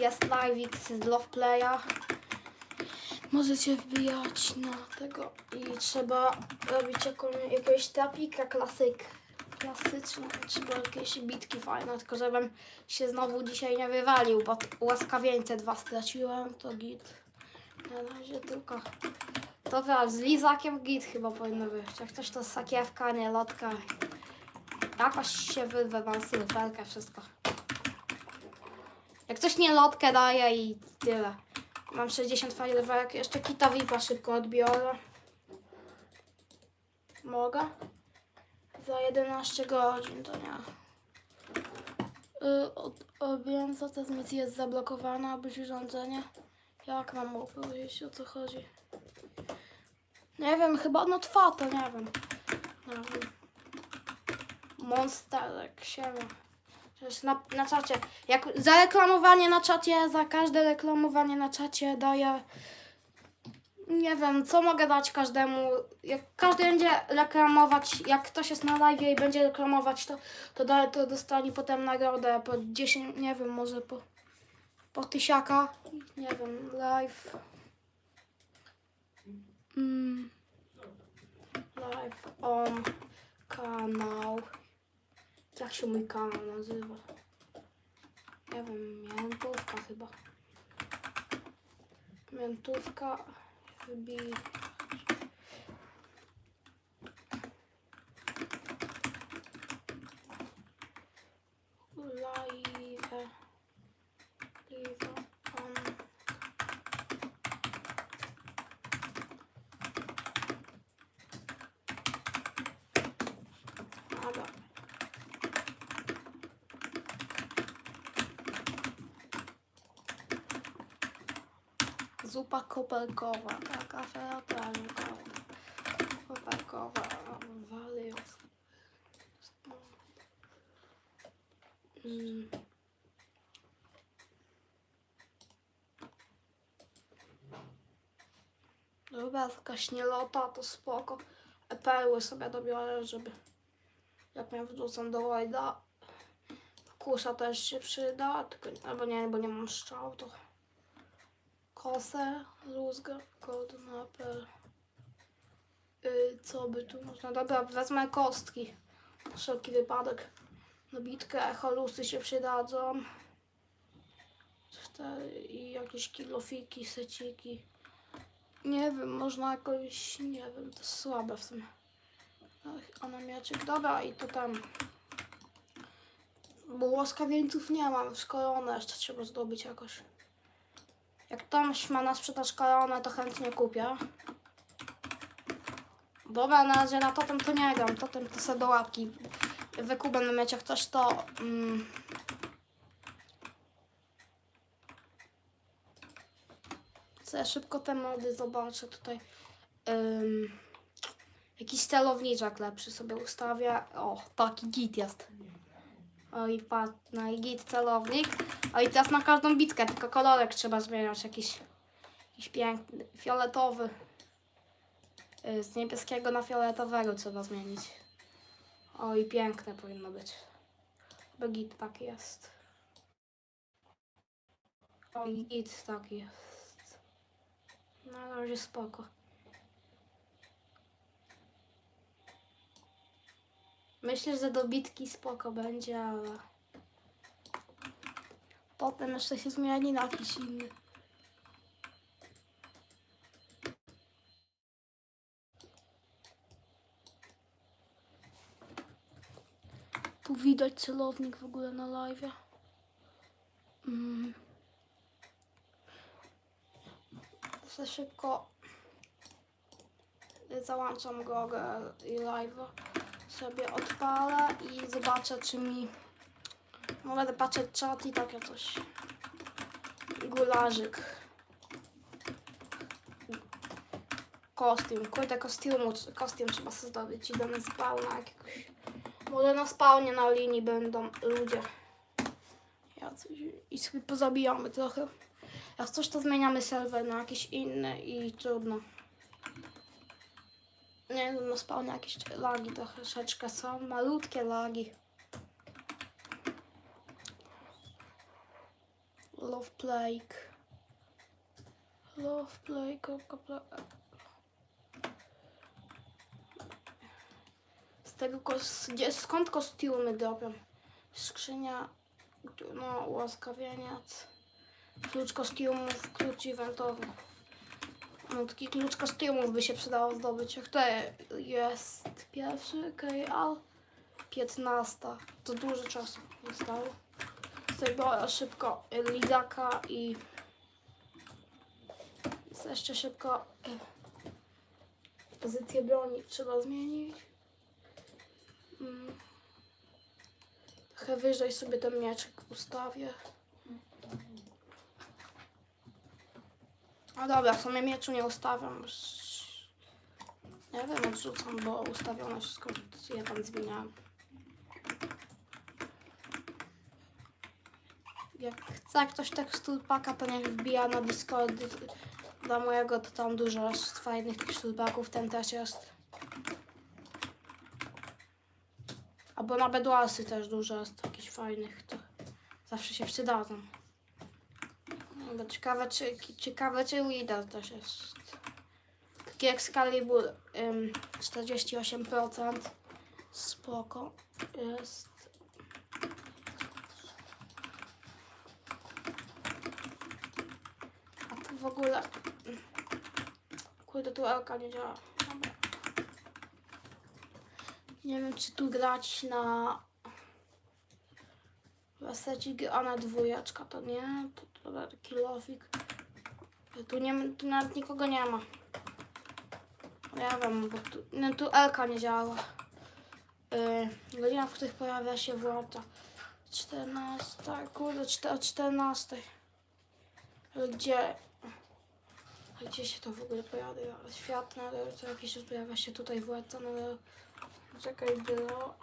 jest live z Love Playa. Możecie wbijać na tego i trzeba robić jaką, jakiegoś trapika klasyk, klasyczne, trzeba jakieś bitki fajne, tylko żebym się znowu dzisiaj nie wywalił, bo łaskawieńce dwa straciłem, to git. Na razie tylko. Dobra, z lizakiem git chyba powinno być. Jak ktoś to sakiewka, nie lotka. Jakoś się wyrwę, mam sylwelkę, wszystko. Jak coś nie lotkę daje i tyle. Mam 60 fajerwerek, jeszcze kita VIPa szybko odbiorę. Mogę? Za 11 godzin to nie. Yy, objęta transmisja jest zablokowana, abyś urządzenie. Jak mam opowiedzieć o co chodzi? Nie wiem, chyba no trwa to, nie wiem. Nie wiem. Monsterek, siema. Na, na czacie. Jak za reklamowanie na czacie, za każde reklamowanie na czacie daję. Nie wiem, co mogę dać każdemu. Jak każdy będzie reklamować, jak ktoś jest na live i będzie reklamować, to, to, da, to dostanie potem nagrodę po 10, nie wiem, może po, po tysiaka. Nie wiem, live. Mm. Live on kanał. Jak się mój kanał nazywa? Nie wiem, miętówka chyba. Miętówka wbij. Live Zupa koperkowa, taka feralkowa. Koperkowa, walios. Mm. Dobra, taka śnielota to spoko. E, Perły sobie dobiorę, żeby jak mnie wrzucą do łajda. Kusza też się przyda, tylko, albo nie, bo nie mam strzał, to kosę, rózgę, koordynapel. Yy, co by tu można? Dobra, wezmę kostki. Na wszelki wypadek. Na bitkę holusy się przydadzą. Cztery i jakieś kilofiki, seciki. Nie wiem, można jakoś, nie wiem, to jest słabe w. Ach, A na mieczek, dobra i to tam. Bo łaskawieńców nie mam, szkolone jeszcze trzeba zdobyć jakoś. Jak ktoś ma na sprzedaż szkolone, to chętnie kupię. Dobra, na razie na totem to nie gram, totem to sobie do łapki. Wykup będę mieć jak coś to... Mm, ja szybko te mody zobaczę tutaj. Ym, jakiś celowniczek lepszy sobie ustawię. O, taki git jest. Oj, patrz, no i git celownik. Oj, teraz na każdą bitkę, tylko kolorek trzeba zmieniać. Jakiś, jakiś piękny, fioletowy. Y, Z niebieskiego na fioletowego trzeba zmienić. Oj, piękne powinno być. Bo git taki jest. Oj, git taki jest. Na razie spoko. Myślę, że do bitki spoko będzie, ale potem jeszcze się zmieni na jakiś inny. Tu widać celownik w ogóle na live. Mm. Szybko załączam go i live sobie odpalę i zobaczę, czy mi. No będę patrzeć czat i takie coś. Gularzyk. Kostium. Kurde, kostiumu, kostium trzeba sobie zdobyć. Idę na spawna jakiegoś. Może na spawnie na linii będą ludzie. Jacyś. I sobie pozabijamy trochę. Jak coś, to zmieniamy serwer na jakiś inny i trudno. Nie no spawnie jakieś lagi troszeczkę są, malutkie lagi. Love Plague. Love Plague. kropka Z tego kos... gdzie, skąd kostiumy drobią? Skrzynia, no ułaskawieniec, klucz kostiumów, klucz eventowy. No taki klucz kostiumów by się przydało zdobyć. Jak to jest pierwszy KL? 15. To dużo czasu zostało. Tutaj biorę szybko lidaka i jeszcze szybko y, pozycję broni trzeba zmienić. Mm. Trochę wyżej sobie ten mieczek ustawię. No dobra, w sumie mieczu nie ustawiam. Nie wiem, odrzucam, bo ustawione wszystko, ja tam zmieniałam. Jak chce ktoś teksturpaka, to niech wbija na Discord dla mojego, to tam dużo jest fajnych teksturpaków, ten też jest. Albo na Bedwarsy też dużo jest jakichś fajnych, to zawsze się przydadzą. No, ciekawe, czy, ciekawe, czy też jest. Taki Excalibur ym, 48%. Spoko jest. A tu w ogóle... Kurde, tu Elka nie działa. Nie wiem, czy tu grać na... Resecik, a na dwójeczka to nie. To, taki lofik. Tu, nie, tu nawet nikogo nie ma. Ja wiem, bo tu, no, tu Elka nie działa. Yy, godzina, w których pojawia się Włota. 14, kurde, o 14. Ale gdzie? Gdzie się to w ogóle pojawia? Świat, ale to jakiś pojawia się tutaj Władca, ale... Czekaj, było...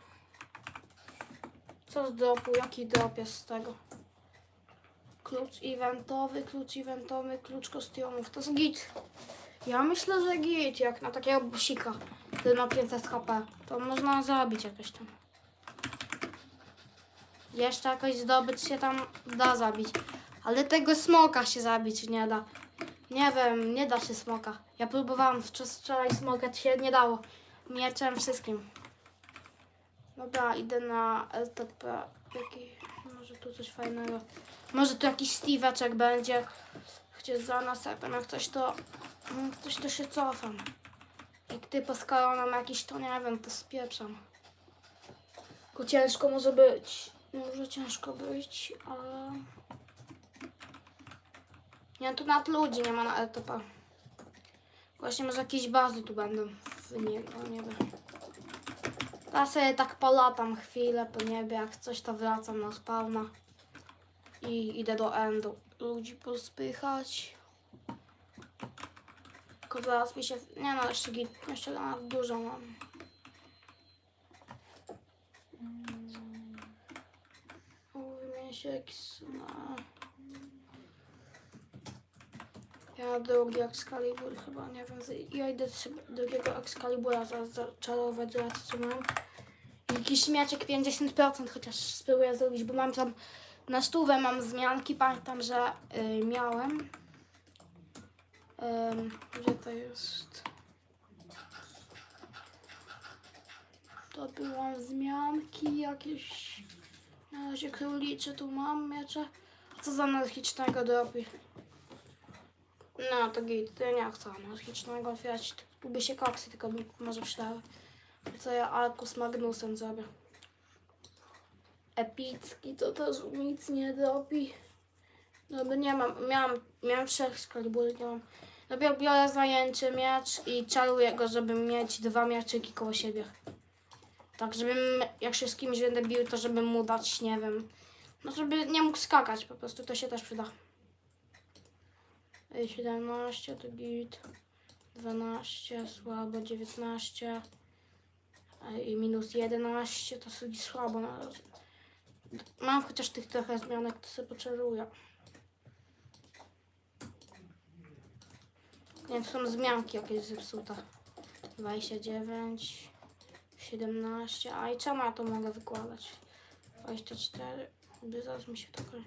Co z dropu? Jaki drop jest z tego? Klucz eventowy, klucz eventowy, klucz kostiumów. To jest git. Ja myślę, że git, jak na takiego busika, który ma 500 HP, to można zabić jakoś tam. Jeszcze jakoś zdobyć się tam da zabić. Ale tego smoka się zabić nie da. Nie wiem, nie da się smoka. Ja próbowałam wczoraj smoka, to się nie dało. Mieczem wszystkim. Dobra, idę na LTP. Jaki, może tu coś fajnego. Może tu jakiś Steve'eczek będzie. Chociaż za nas, jak coś to... mm, Ktoś to się cofam. Jak ty poskaloną jakiś, to nie wiem, to spieprzam. Tylko ciężko może być. Może ciężko być, ale... Nie, tu nawet ludzi nie ma na LTP. Właśnie może jakieś bazy tu będą w niego, nie wiem. Ja sobie tak polatam chwilę po niebie, jak coś to wracam na spawna. I idę do endu. Ludzi pospychać. Tylko zaraz mi się... Nie no, jeszcze, git- jeszcze nawet dużo mam. Wymienię się jakiś... No. Ja drugi Excalibur chyba, nie wiem. Ja idę drugiego Excalibura zaczarować, zobaczyć co mam. I Jakiś mieczek 50% chociaż spróbuję zrobić, bo mam tam na stówę mam zmianki, pamiętam, że y, miałem. Ym, gdzie to jest? To byłam zmianki jakieś. Na razie królicze tu mam miecze. A co za anarchicznego dropi? No to git, to ja nie chcę anarchicznego otwierać. Tu się koksy tylko może przydały. Co ja Alku z Magnusem zrobię. Epicki to też nic nie drobi. No bo nie mam, miałam, miałam trzech skalibury, nie mam. No biorę, zajęczy miecz i czaruję go, żeby mieć dwa mieczyki koło siebie. Tak, żebym, jak się z kimś będę bił, to żebym mu dać, nie wiem, no żeby nie mógł skakać po prostu, to się też przyda. Ej, 17 to git, 12 słabo, 19 Ej, i minus 11 to sobie słabo na razie. Mam chociaż tych trochę zmianek, to sobie poczaruję. Nie, to są zmianki jakieś zepsute. 29, 17, a i czemu ja to mogę wykładać? 24, by zaraz mi się trochę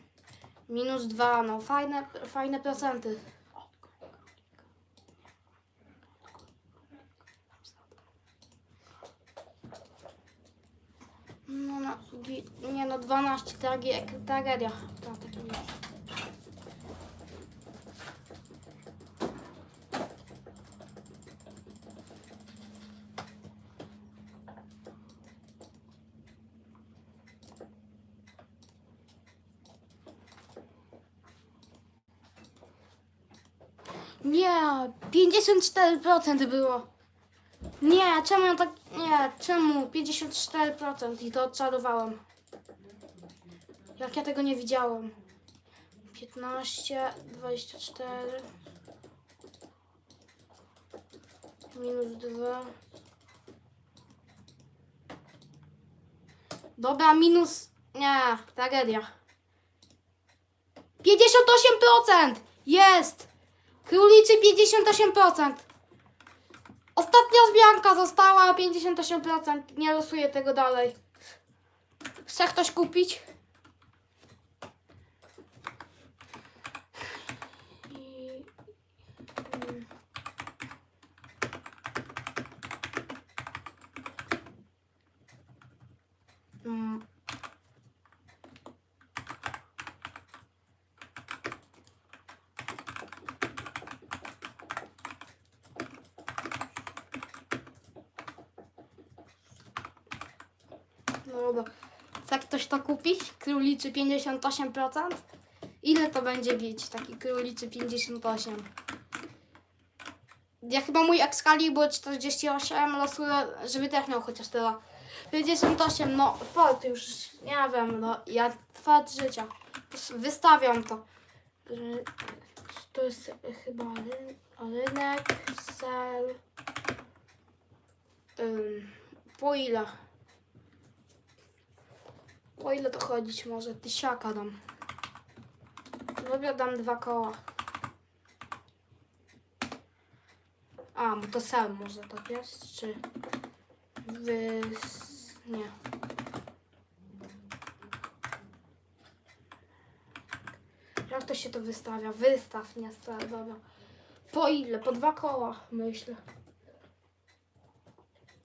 Minus 2, no fajne, fajne procenty. No, no, gi- nie no, 12 tragi- tragedia. Takie nie. Nie, 54% było. Nie, czemu ja tak. Nie, czemu? 54% i to odczarowałem. Jak ja tego nie widziałem. 15, 24. Minus 2. Dobra, minus. Nie, tragedia. 58%! Jest! Króliczy 58%. Ostatnia zmianka została 58%. Nie losuję tego dalej. Chce ktoś kupić? I... Mm. No dobra. Chce ktoś to kupić? Króliczy 58%? Ile to będzie bić taki króliczy 58? Ja chyba mój Excalibur 48 losuję, żeby też miał chociaż tyle. 58, no fart już, nie wiem, no ja fart życia. Wystawiam to. To jest chyba ry- rynek, sel. Ym, po ile? O ile to chodzić może? Tysiaka dam. Dobra, dam dwa koła. A, bo to sam może tak jest, czy... Wys... Nie. Jak to się to wystawia? Wystaw, nie sel, dobra. Po ile? Po dwa koła, myślę.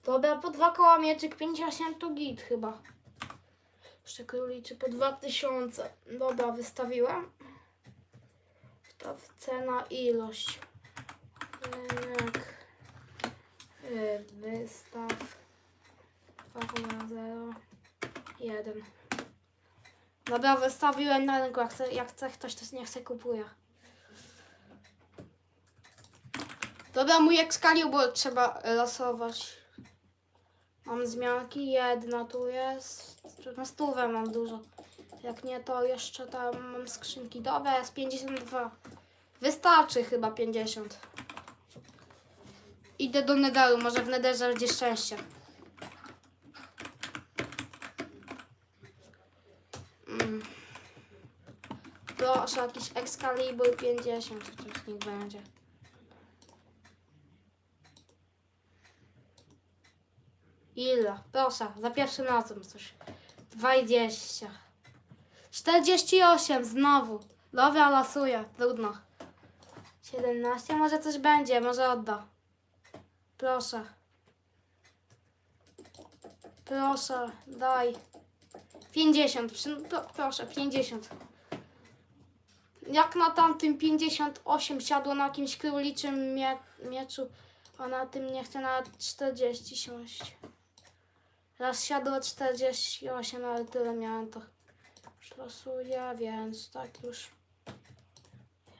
Dobra, po dwa koła mieczyk 58 to git chyba. Jeszcze króliczy po 2000. Dobra, wystawiłem. Wstaw cena, ilość. Rynek. Y, Wystaw. 2,0. 1. Dobra, wystawiłem na rynku. Jak chce, jak chce ktoś, to nie chce kupuje. Dobra, mój Excalibur trzeba losować. Mam zmianki, jedna tu jest. Na stówę mam dużo. Jak nie, to jeszcze tam mam skrzynki. Dobra, jest 52. Wystarczy chyba 50. Idę do Nedaru, może w Nederze będzie szczęście. Mm. Proszę, jakiś Excalibur 50, chociaż niech będzie. Ile? Proszę, za pierwszym razem coś. 20. 48 znowu. Dobra, lasuję. Trudno. 17, może coś będzie, może odda. Proszę. Proszę, daj. 50, przy- pro, proszę, 50. Jak na tamtym 58 siadło na jakimś króliczym mie mieczu, a na tym nie nawet 40 siąść. Raz siadło 48, ale tyle miałem to. Już losuję, więc tak już.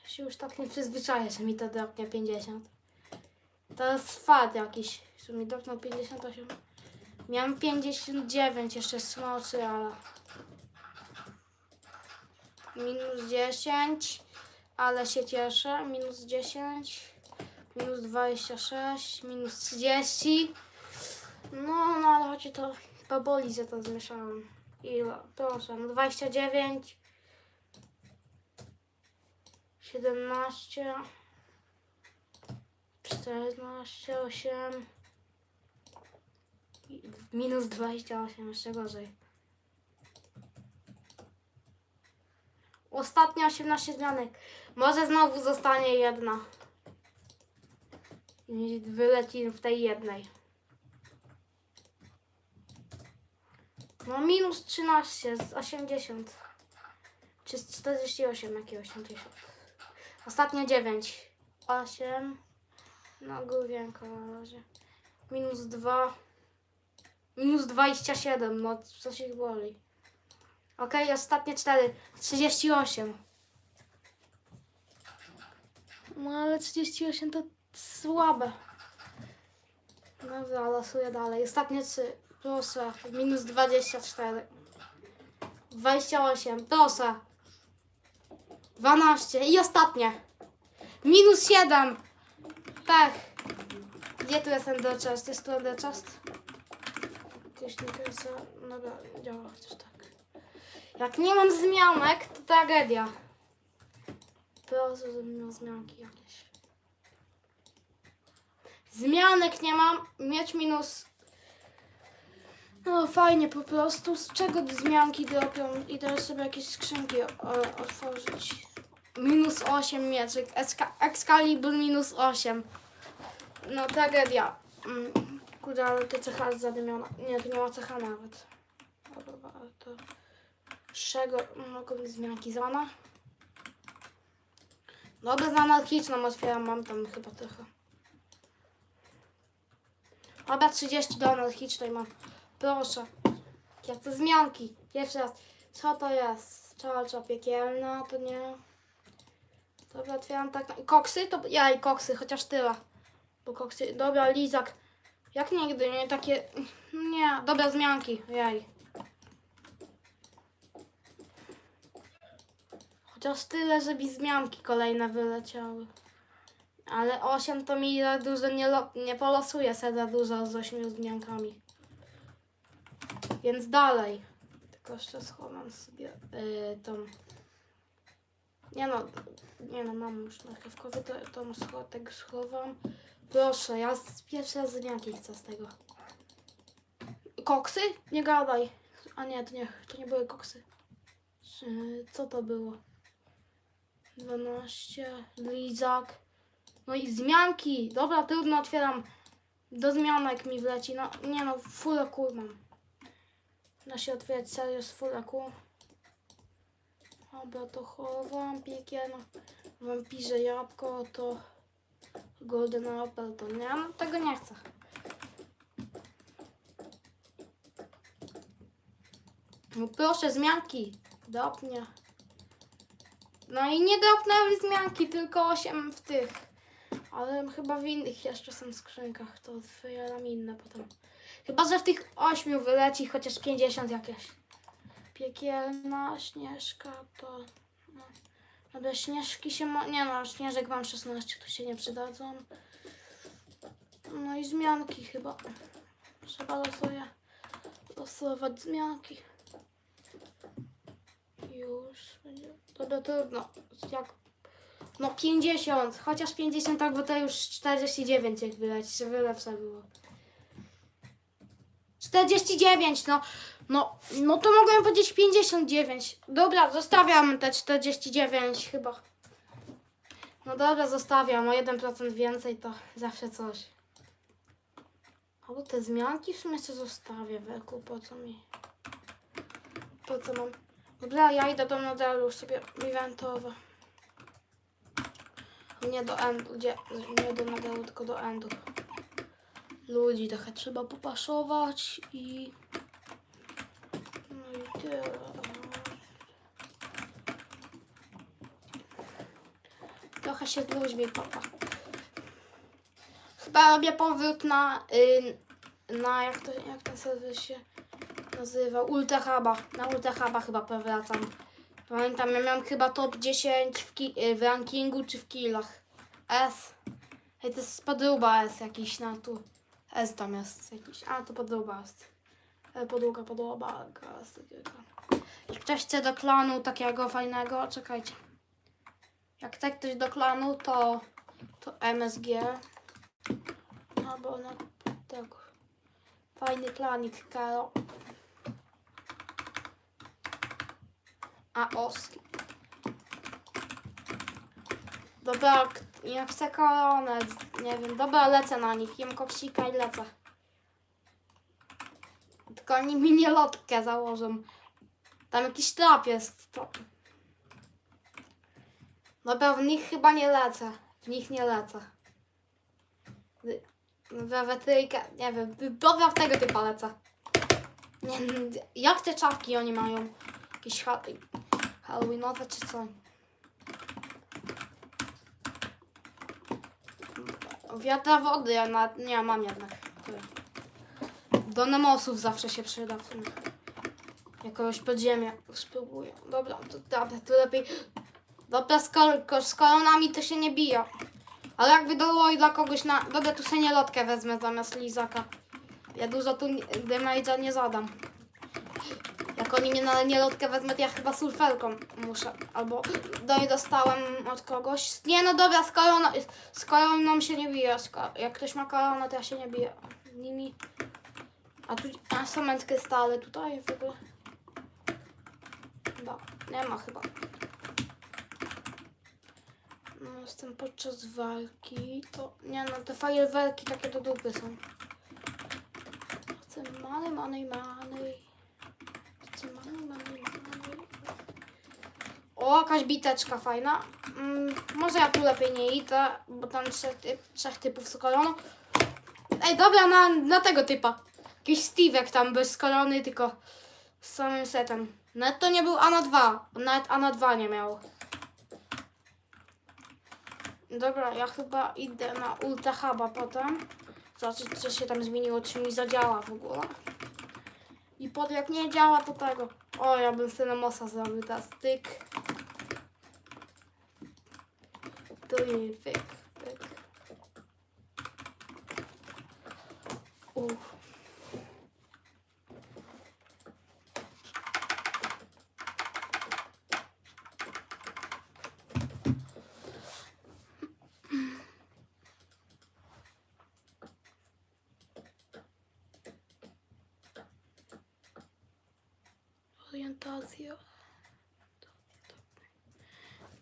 Ja się już tak nie przyzwyczaję, że mi to dropnie 50. To jest fat jakiś, że mi dropnął 58. Miałem 59 jeszcze smoczy, ale... Minus 10, ale się cieszę. Minus 10, minus 26, minus 30. No, no ale chodzi to baboli, że to zmieszałam. Ile? Proszę, no 29, 17, 14, 8, i minus 28, jeszcze gorzej. Ostatnia 18 zmianek. Może znowu zostanie jedna. I wyleci w tej jednej. No minus 13 z 80. Czy z 48 jakie 80? Ostatnie 9. 8. No główienko na razie. Minus 2. Minus 27. No co się boli. Okej, ostatnie 4. 38. No ale 38 to słabe. Dobra, losuję dalej. Ostatnie 3. Proszę. Minus 24. 28. Proszę. 12. I ostatnie. Minus 7. Tak. Gdzie tu jest Ender Chest? Jest tu Ender Chest? Gdzieś nie kręcę. Dobra, działa chociaż tak. Jak nie mam zmianek, to tragedia. Proszę, żebym miał zmianki jakieś. Zmianek nie mam. Mieć minus. No fajnie po prostu. Z czego zmianki dropią? I teraz sobie jakieś skrzynki otworzyć. Minus 8 mieczyk. Exca- Excalibur minus 8. No tragedia. Mm, kurde, ale to cecha jest zadymiona. Nie, to nie ma cecha nawet. Dobra, ale to... Z czego mogą być zmianki? Zana? Dobra, z anarchiczną otwieram, mam tam chyba trochę. Dobra, 30 do anarchicznej mam. Proszę. Ja chcę zmianki. Jeszcze raz. Co to jest? Czarcza piekielna, to nie. Dobra, otwieram tak. Koksy? To jaj, koksy, chociaż tyle. Bo koksy. Dobra, lizak. Jak nigdy, nie takie. Nie, dobra, zmianki. Jaj. Chociaż tyle, żeby zmianki kolejne wyleciały. Ale 8 to mi za dużo nie, nie polosuje se za dużo z 8 zmiankami. Więc dalej. Tylko jeszcze schowam sobie yy, tą. Nie no, nie no, mam już marchewkowy, to tą scho- tego schowam. Proszę, ja z pierwszy raz zmianki chcę z tego. Koksy? Nie gadaj. A nie, to nie, to nie były koksy. Co to było? 12, lizak. No i zmianki. Dobra, trudno otwieram. Do zmianek mi wleci. No nie no, full kul Da się otwierać serio z full kul. Dobra, to chowam piekielno. Wampirze jabłko to golden apple to nie, no tego nie chcę. No proszę, zmianki. Dopnie. No i nie dropnęły zmianki, tylko 8 w tych. Ale chyba w innych jeszcze są skrzynkach, to otwieram inne potem. Chyba, że w tych 8 wyleci chociaż 50 jakieś. Piekielna śnieżka to... No. Dobra, śnieżki się... Mo- nie no, śnieżek mam 16, tu się nie przydadzą. No i zmianki chyba. Trzeba losuję. Losować zmianki. Już będzie. Dobra, trudno. Jak. No 50, chociaż 50, tak, bo to już 49 jak wyleć, żeby lepsze było. 49, no. No, no to mogłem powiedzieć 59. Dobra, zostawiam te 49 chyba. No dobra, zostawiam. O 1% więcej to zawsze coś. Albo te zmianki w sumie sobie zostawię, Weku, po co mi? Po co mam? Dobra, ja idę do modelu sobie eventowo. Nie do endu, gdzie? Nie do modelu, tylko do endu. Ludzi trochę trzeba popaszować i... No i tyle. Trochę się zluźmi, papa. Chyba robię powrót na... Y, na jak to, jak ten serwer się nazywa? Ultra Huba. Na Ultra Huba chyba powracam. Pamiętam, ja miałam chyba top 10 w, y, w rankingu czy w killach. S. Hej, to jest podróba S jakiś na tu. S tam jest jakiś. A, to jest. E, Podługa, podłoba. gas, takiego. Jak ktoś chce do klanu takiego fajnego, czekajcie. Jak chce ktoś do klanu, to, to MSG. Albo na tego. Fajny klanik, Karo. A Oski. Dobra, ja chcę koronę, nie wiem, dobra, lecę na nich, jem koksika i lecę. Tylko oni mi nie lotkę założą. Tam jakiś trap jest. To... Dobra, w nich chyba nie lecę. W nich nie lecę. Wy- We wetryjkę, nie wiem, dobra, w tego typa lecę. Nie, jak te czapki oni mają? Jakieś ha halloweenowe czy co? Wiatra wody, ja na, nie mam jednak. Do nemosów zawsze się przyda w sumie. Jakiegoś podziemia spróbuję. Dobra, to, dobra, to lepiej. Dobra, z, kol, z kolonami to się nie bije. Ale jakby było i dla kogoś na... Dobra, tu sobie nie wezmę zamiast lizaka. Ja dużo tu damage'a nie zadam. Jak oni mnie na nielotkę wezmą, to ja chyba surfelką muszę. Albo do niej dostałem od kogoś. Nie no dobra, z koroną, z koroną się nie bije. Jak ktoś ma koronę, to ja się nie biję. Nimi. A tu a są krystale tutaj w ogóle. Chyba. Nie ma chyba. No, jestem podczas walki. To nie no, te fajerwerki takie do dupy są. Chcę money, money, money. Chcę money, money, money. O, jakaś biteczka fajna. Mm, może ja tu lepiej nie idę, bo tam trzech, typ, trzech typów z koroną. Ej, dobra, na, na tego typa. Jakiś Steve'ek tam bez korony, tylko z samym setem. Nawet to nie był A na 2. Nawet A na 2 nie miał. Dobra, ja chyba idę na Ultra Huba potem. Zobaczyć, co się tam zmieniło, czy mi zadziała w ogóle. I potem jak nie działa, to tego. O, ja bym sobie na mosa zrobił teraz. Tyk. To nie pyk, pyk. Uff.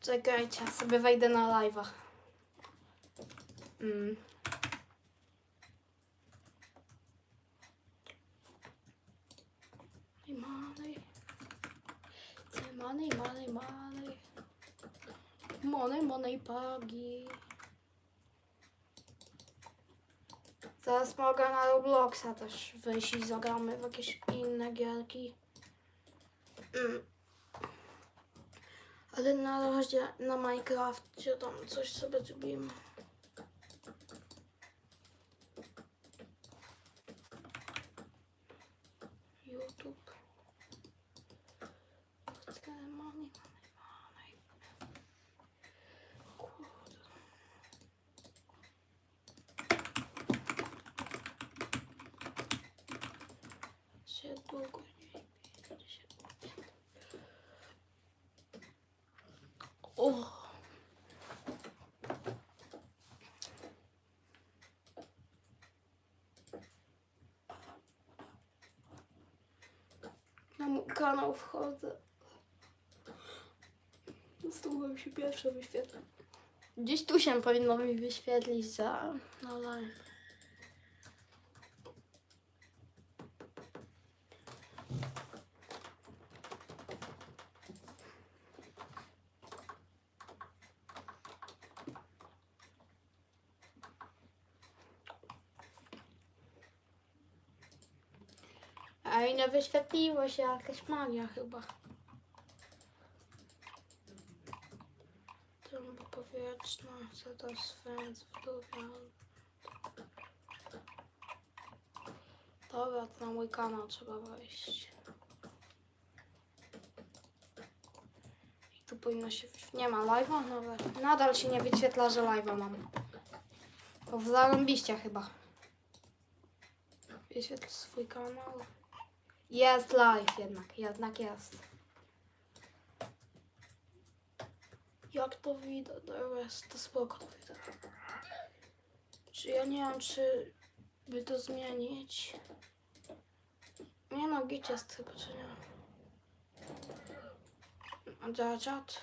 Czekajcie, sobie wejdę na live'a. Mm. Money. Money, money, money. Money, money, pagi. Zaraz mogę na Robloxa też wyjść i zagramy w jakieś inne gierki. Mm. Ale na razie na Minecrafcie tam coś sobie zrobimy. YouTube. Kurde. Się O. Na mój kanał wchodzę. Zastanawiam się pierwsze wyświetla. Gdzieś tu się powinno mi wyświetlić za no live. Ej, nie wyświetliło się jakaś magia chyba. Trąba powietrzna, co to swędz, wdówia. Dobra, to na mój kanał trzeba wejść. I tu powinno się... Nie ma live'a? Dobra. Nadal się nie wyświetla, że live'a mam. To w zarąbiście chyba. Wyświetl swój kanał. Jest live jednak, jednak jest. Jak to widać? Dobra, jest to spoko to widać. Czy ja nie wiem, czy by to zmienić? Nie no, git jest chyba, czy nie? Działa czat?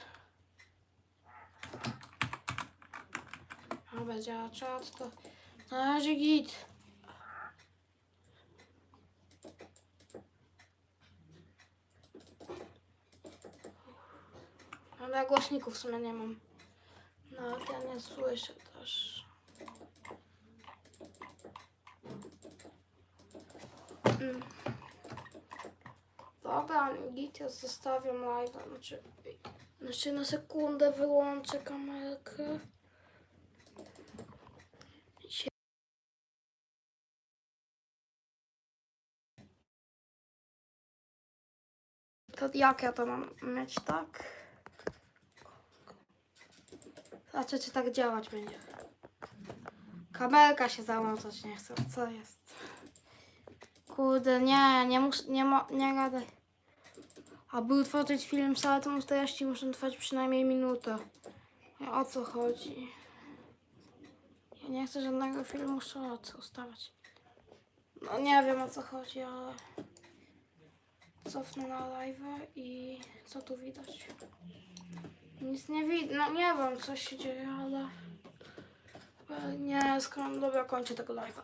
Dobra, działa to na razie git. Ale głośników w sumie nie mam. No, ja nie słyszę też. Mm. Dobra, git, ja zostawiam live'a. Znaczy, znaczy na sekundę wyłączę kamerkę. To jak ja to mam mieć tak? Znaczy, czy tak działać będzie? Kamerka się załączać nie chce. Co jest? Kurde, nie, nie muszę, nie mo, nie gadaj. Aby utworzyć film z salatą treści muszą trwać przynajmniej minutę. O co chodzi? Ja nie chcę żadnego filmu short ustawiać. No nie wiem o co chodzi, ale cofnę na live i co tu widać? Nic nie widać, no nie wiem co się dzieje, ale... ale Nie, skąd, dobra, kończę tego live'a.